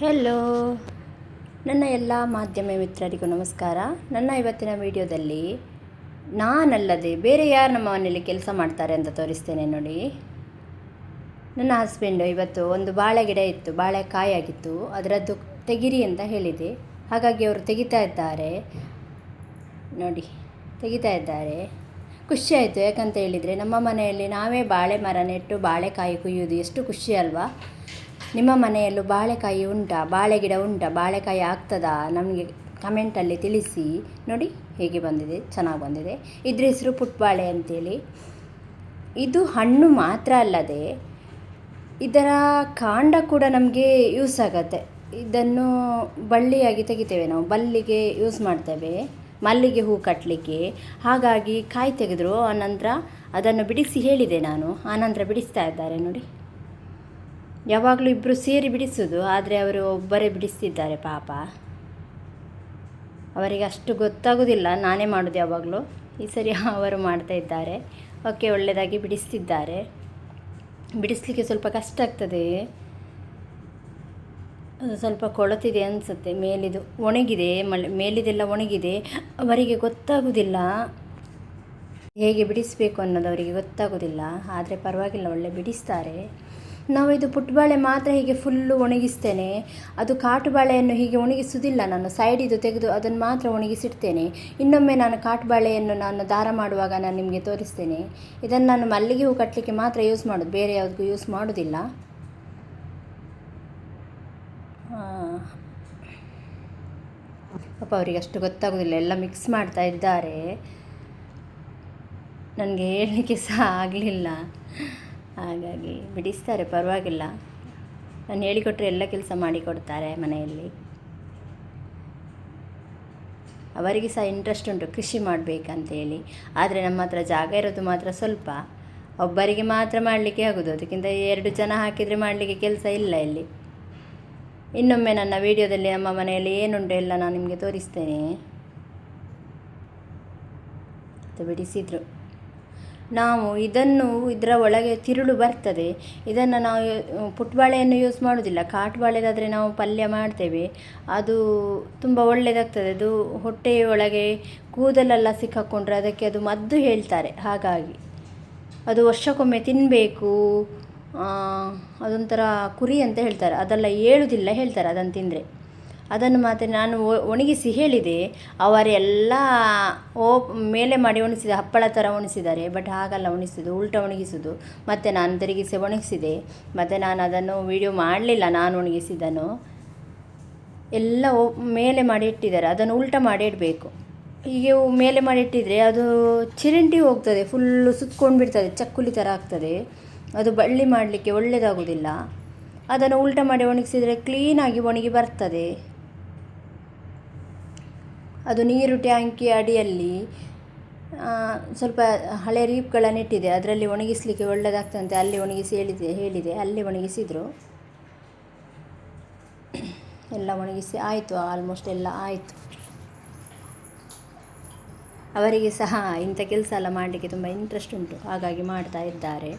Hello ನನ್ನ ಎಲ್ಲ ಮಾಧ್ಯಮ ಮಿತ್ರರಿಗೂ ನಮಸ್ಕಾರ. ನನ್ನ ಇವತ್ತಿನ ವಿಡಿಯೋದಲ್ಲಿ ನಾನಲ್ಲದೆ ಬೇರೆ ಯಾರು ನಮ್ಮ ಮನೆಯಲ್ಲಿ ಕೆಲಸ ಮಾಡ್ತಾರೆ ಅಂತ ತೋರಿಸ್ತೇನೆ ನೋಡಿ. ನನ್ನ ಹಸ್ಬೆಂಡು ಇವತ್ತು ಒಂದು ಬಾಳೆ ಗಿಡ ಇತ್ತು, ಬಾಳೆಕಾಯಿ ಆಗಿತ್ತು. ಅದರದ್ದು ತೆಗಿರಿ ಅಂತ ಹೇಳಿದೆ. ಹಾಗಾಗಿ ಅವರು ತೆಗಿತಾ ಇದ್ದಾರೆ. ನೋಡಿ, ತೆಗಿತಾ ಇದ್ದಾರೆ. ಖುಷಿ ಆಯಿತು ಯಾಕಂತ ಹೇಳಿದರೆ ನಮ್ಮ ಮನೆಯಲ್ಲಿ ನಾವೇ ಬಾಳೆ ಮರ ನೆಟ್ಟು ಬಾಳೆಕಾಯಿ ಕುಯ್ಯೋದು ಎಷ್ಟು ಖುಷಿ ಅಲ್ವಾ? ನಿಮ್ಮ ಮನೆಯಲ್ಲೂ ಬಾಳೆಕಾಯಿ ಉಂಟಾ? ಬಾಳೆ ಗಿಡ ಉಂಟಾ? ಬಾಳೆಕಾಯಿ ಆಗ್ತದಾ? ನಮಗೆ ಕಮೆಂಟಲ್ಲಿ ತಿಳಿಸಿ. ನೋಡಿ, ಹೇಗೆ ಬಂದಿದೆ? ಚೆನ್ನಾಗಿ ಬಂದಿದೆ. ಇದ್ರ ಹೆಸರು ಪುಟ್ಬಾಳೆ ಅಂತೇಳಿ. ಇದು ಹಣ್ಣು ಮಾತ್ರ ಅಲ್ಲದೆ, ಇದರ ಕಾಂಡ ಕೂಡ ನಮಗೆ ಯೂಸ್ ಆಗುತ್ತೆ. ಇದನ್ನು ಬಳ್ಳಿಯಾಗಿ ತೆಗಿತೇವೆ ನಾವು. ಬಲ್ಲಿಗೆ ಯೂಸ್ ಮಾಡ್ತೇವೆ. ಮಲ್ಲಿಗೆ ಹೂ ಕಟ್ಟಲಿಕ್ಕೆ ಹಾಗಾಗಿ ಕಾಯಿ ತೆಗೆದರು. ಆನಂತರ ಅದನ್ನು ಬಿಡಿಸಿ ಹೇಳಿದೆ ನಾನು. ಆನಂತರ ಬಿಡಿಸ್ತಾ ಇದ್ದಾರೆ. ನೋಡಿ. ಯಾವಾಗಲೂ ಇಬ್ಬರು ಸೇರಿ ಬಿಡಿಸೋದು, ಆದರೆ ಅವರು ಒಬ್ಬರೇ ಬಿಡಿಸ್ತಿದ್ದಾರೆ ಪಾಪ. ಅವರಿಗೆ ಅಷ್ಟು ಗೊತ್ತಾಗೋದಿಲ್ಲ, ನಾನೇ ಮಾಡೋದು ಯಾವಾಗಲೂ. ಈ ಸರಿ ಅವರು ಮಾಡ್ತಾ ಇದ್ದಾರೆ. ಓಕೆ ಒಳ್ಳೆಯದಾಗಿ ಬಿಡಿಸ್ತಿದ್ದಾರೆ. ಬಿಡಿಸ್ಲಿಕ್ಕೆ ಸ್ವಲ್ಪ ಕಷ್ಟ ಆಗ್ತದೆ. ಅದು ಸ್ವಲ್ಪ ಕೊಳತಿದೆ ಅನಿಸುತ್ತೆ. ಮೇಲಿದು ಒಣಗಿದೆ, ಮಳೆ, ಮೇಲಿದೆಲ್ಲ ಒಣಗಿದೆ. ಅವರಿಗೆ ಗೊತ್ತಾಗೋದಿಲ್ಲ. ಹೇಗೆ ಬಿಡಿಸಬೇಕು ಅನ್ನೋದು ಅವರಿಗೆ ಗೊತ್ತಾಗೋದಿಲ್ಲ. ಆದರೆ ಪರವಾಗಿಲ್ಲ, ಒಳ್ಳೆ ಬಿಡಿಸ್ತಾರೆ. ನಾವು ಇದು ಪುಟ್ಬಾಳೆ ಮಾತ್ರ ಹೀಗೆ ಫುಲ್ಲು ಒಣಗಿಸ್ತೇನೆ. ಅದು ಕಾಟು ಬಾಳೆಯನ್ನು ಹೀಗೆ ಒಣಗಿಸುವುದಿಲ್ಲ. ನಾನು ಸೈಡಿದು ತೆಗೆದು ಅದನ್ನು ಮಾತ್ರ ಒಣಗಿಸಿಡ್ತೇನೆ. ಇನ್ನೊಮ್ಮೆ ನಾನು ಕಾಟು ಬಾಳೆಯನ್ನು ನಾನು ದಾರ ಮಾಡುವಾಗ ನಾನು ನಿಮಗೆ ತೋರಿಸ್ತೇನೆ. ಇದನ್ನು ನಾನು ಮಲ್ಲಿಗೆ ಹೂ ಕಟ್ಟಲಿಕ್ಕೆ ಮಾತ್ರ ಯೂಸ್ ಮಾಡೋದು. ಬೇರೆ ಯಾವುದಕ್ಕೂ ಯೂಸ್ ಮಾಡೋದಿಲ್ಲ. ಪಾಪ ಅವರಿಗೆ ಅಷ್ಟು ಗೊತ್ತಾಗೋದಿಲ್ಲ. ಎಲ್ಲ ಮಿಕ್ಸ್ ಮಾಡ್ತಾ ಇದ್ದಾರೆ. ನನಗೆ ಹೇಳಲಿಕ್ಕೆ ಸಹ ಆಗಲಿಲ್ಲ. ಹಾಗಾಗಿ ಬಿಡಿಸ್ತಾರೆ, ಪರವಾಗಿಲ್ಲ. ನಾನು ಹೇಳಿಕೊಟ್ರೆ ಎಲ್ಲ ಕೆಲಸ ಮಾಡಿಕೊಡ್ತಾರೆ ಮನೆಯಲ್ಲಿ. ಅವರಿಗೆ ಸಹ ಇಂಟ್ರೆಸ್ಟ್ ಉಂಟು, ಕೃಷಿ ಮಾಡಬೇಕಂತೇಳಿ. ಆದರೆ ನಮ್ಮ ಹತ್ರ ಜಾಗ ಇರೋದು ಮಾತ್ರ ಸ್ವಲ್ಪ. ಒಬ್ಬರಿಗೆ ಮಾತ್ರ ಮಾಡಲಿಕ್ಕೆ ಆಗೋದು, ಅದಕ್ಕಿಂತ ಎರಡು ಜನ ಹಾಕಿದರೆ ಮಾಡಲಿಕ್ಕೆ ಕೆಲಸ ಇಲ್ಲ ಇಲ್ಲಿ. ಇನ್ನೊಮ್ಮೆ ನನ್ನ ವಿಡಿಯೋದಲ್ಲಿ ನಮ್ಮ ಮನೆಯಲ್ಲಿ ಏನುಂಟು ಎಲ್ಲ ನಾನು ನಿಮಗೆ ತೋರಿಸ್ತೇನೆ. ಬಿಡಿಸಿದರು. ನಾವು ಇದನ್ನು ಇದರ ಒಳಗೆ ತಿರುಳು ಬರ್ತದೆ. ಇದನ್ನು ನಾವು ಪುಟ್ಬಾಳೆಯನ್ನು ಯೂಸ್ ಮಾಡೋದಿಲ್ಲ ಕಾಟ್ಬಾಳೆದಾದರೆ ನಾವು ಪಲ್ಯ ಮಾಡ್ತೇವೆ. ಅದು ತುಂಬ ಒಳ್ಳೆಯದಾಗ್ತದೆ ಅದು ಹೊಟ್ಟೆಯ ಒಳಗೆ ಕೂದಲೆಲ್ಲ ಸಿಕ್ಕಾಕೊಂಡ್ರೆ ಅದಕ್ಕೆ ಅದು ಮದ್ದು ಹೇಳ್ತಾರೆ. ಹಾಗಾಗಿ ಅದು ವರ್ಷಕ್ಕೊಮ್ಮೆ ತಿನ್ನಬೇಕು ಅದೊಂಥರ ಕುರಿ ಅಂತ ಹೇಳ್ತಾರೆ. ಅದೆಲ್ಲ ಏಳುವುದಿಲ್ಲ ಹೇಳ್ತಾರೆ ಅದನ್ನು ತಿಂದರೆ. ಅದನ್ನು ಮಾತ್ರ ನಾನು ಒಣಗಿಸಿ ಹೇಳಿದೆ. ಅವರೆಲ್ಲ ಓ ಮೇಲೆ ಮಾಡಿ ಒಣಗಿಸಿದ, ಹಪ್ಪಳ ಥರ ಒಣಗಿಸಿದ್ದಾರೆ. ಬಟ್ ಹಾಗಲ್ಲ ಒಣಗಿಸೋದು ಉಲ್ಟ ಒಣಗಿಸೋದು ಮತ್ತು ನಾನು ತಿರುಗಿಸಿ ಒಣಗಿಸಿದೆ. ಮತ್ತು ನಾನು ಅದನ್ನು ವೀಡಿಯೋ ಮಾಡಲಿಲ್ಲ, ನಾನು ಒಣಗಿಸಿದ್ದನ್ನು. ಎಲ್ಲ ಮೇಲೆ ಮಾಡಿ ಇಟ್ಟಿದ್ದಾರೆ. ಅದನ್ನು ಉಲ್ಟ ಮಾಡಿ ಇಡಬೇಕು. ಹೀಗೆ ಮೇಲೆ ಮಾಡಿ ಇಟ್ಟಿದರೆ ಅದು ಚಿರಂಟಿ ಹೋಗ್ತದೆ. ಫುಲ್ಲು ಸುತ್ಕೊಂಡು ಬಿಡ್ತದೆ. ಚಕ್ಕುಲಿ ಥರ ಆಗ್ತದೆ. ಅದು ಬಳ್ಳಿ ಮಾಡಲಿಕ್ಕೆ ಒಳ್ಳೆಯದಾಗೋದಿಲ್ಲ ಅದನ್ನು ಉಲ್ಟ ಮಾಡಿ ಒಣಗಿಸಿದರೆ ಕ್ಲೀನಾಗಿ ಒಣಗಿ ಬರ್ತದೆ. ಅದು ನೀರು ಟ್ಯಾಂಕಿ ಅಡಿಯಲ್ಲಿ ಸ್ವಲ್ಪ ಹಳೆ ರೀಪ್ಗಳನ್ನು ಇಟ್ಟಿದೆ. ಅದರಲ್ಲಿ ಒಣಗಿಸಲಿಕ್ಕೆ ಒಳ್ಳೆಯದಾಗ್ತಂತೆ ಅಲ್ಲಿ ಒಣಗಿಸಿ ಹೇಳಿದೆ ಹೇಳಿದೆ. ಅಲ್ಲಿ ಒಣಗಿಸಿದರು. ಎಲ್ಲ ಒಣಗಿಸಿ ಆಯಿತು ಆಲ್ಮೋಸ್ಟ್ ಎಲ್ಲ ಆಯಿತು. ಅವರಿಗೆ ಸಹ ಇಂಥ ಕೆಲಸ ಎಲ್ಲ ಮಾಡಲಿಕ್ಕೆ ತುಂಬ ಇಂಟ್ರೆಸ್ಟ್ ಉಂಟು. ಹಾಗಾಗಿ ಮಾಡ್ತಾ ಇದ್ದಾರೆ.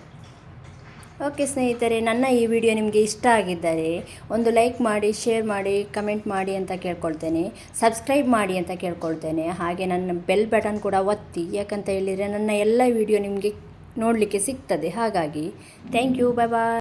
ಓಕೆ ಸ್ನೇಹಿತರೆ, ನನ್ನ ಈ ವಿಡಿಯೋ ನಿಮಗೆ ಇಷ್ಟ ಆಗಿದ್ದರೆ ಒಂದು ಲೈಕ್ ಮಾಡಿ, ಶೇರ್ ಮಾಡಿ, ಕಮೆಂಟ್ ಮಾಡಿ ಅಂತ ಕೇಳ್ಕೊಳ್ತೇನೆ. ಸಬ್ಸ್ಕ್ರೈಬ್ ಮಾಡಿ ಅಂತ ಕೇಳ್ಕೊಳ್ತೇನೆ. ಹಾಗೆ ನನ್ನ ಬೆಲ್ ಬಟನ್ ಕೂಡ ಒತ್ತಿ. ಯಾಕಂತ ಹೇಳಿದರೆ ನನ್ನ ಎಲ್ಲ ವಿಡಿಯೋ ನಿಮಗೆ ನೋಡಲಿಕ್ಕೆ ಸಿಗ್ತದೆ. ಹಾಗಾಗಿ ಥ್ಯಾಂಕ್ ಯು ಬಾಯ್ ಬಾಯ್